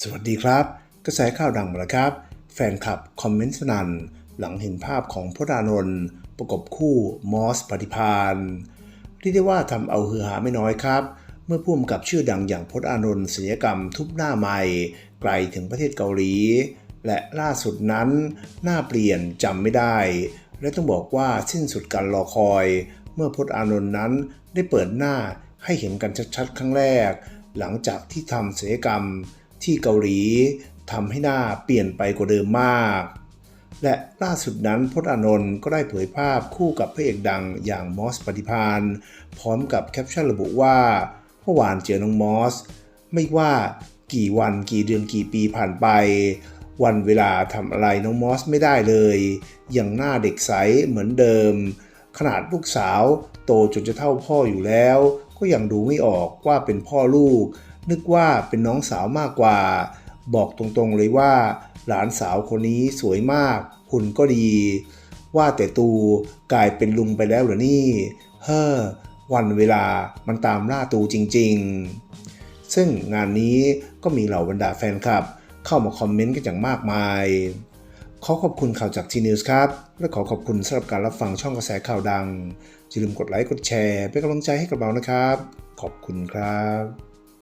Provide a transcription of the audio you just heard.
สวัสดีครับ กระแสข่าวดังมาแล้วครับ แฟนคลับคอมเมนต์สนันหลังเห็นภาพของพจน์อานนท์ประกบคู่มอสปฏิพานเรียกได้ว่าทำเอาฮือหาไม่น้อยครับ เมื่อผู้กำกับชื่อดังอย่างพจน์อานนท์ศิลปกรรมทุบหน้าใหม่ ไกลถึงประเทศเกาหลี และล่าสุดนั้น หน้าเปลี่ยนจำไม่ได้ และต้องบอกว่าสิ้นสุดการรอคอย เมื่อพจน์อานนท์นั้นได้เปิดหน้าให้เห็นกันชัดๆ ครั้งแรก หลังจากที่ทำศัลยกรรม ที่เกาหลีทำให้หน้าเปลี่ยนไปกว่าเดิมมาก และล่าสุดนั้นพจน์อานนท์ก็ได้เผยภาพคู่กับพระเอกดังอย่างมอสปฏิพานพร้อมกับแคปชั่นระบุว่าเมื่อวานเจอน้องมอส ไม่ว่ากี่วันกี่เดือนกี่ปีผ่านไป วันเวลาทำอะไรน้องมอสไม่ได้เลย ยังหน้าเด็กใสเหมือนเดิม ขนาดลูกสาวโตจนจะเท่าพ่ออยู่แล้ว ก็ยังดูไม่ออกว่าเป็นพ่อลูก นึกว่าเป็นน้องสาวมากกว่า บอกตรงๆเลยว่า หลานสาวคนนี้สวยมาก หุ่นก็ดี ว่าแต่ตูกลายเป็นลุงไปแล้วเหรอนี่ เฮ้อ วันเวลามันตามล่าตูจริง ๆ ซึ่งงานนี้ก็มีเหล่าบรรดาแฟนคลับ เข้ามาคอมเมนต์กันอย่างมากมายขอขอบคุณข่าวจากทีนิวส์ครับ และขอขอบคุณสำหรับการรับฟังช่องกระแสข่าวดังอย่าลืมกดไลค์กดแชร์ เป็นกำลังใจให้กับเรานะครับ ขอบคุณครับ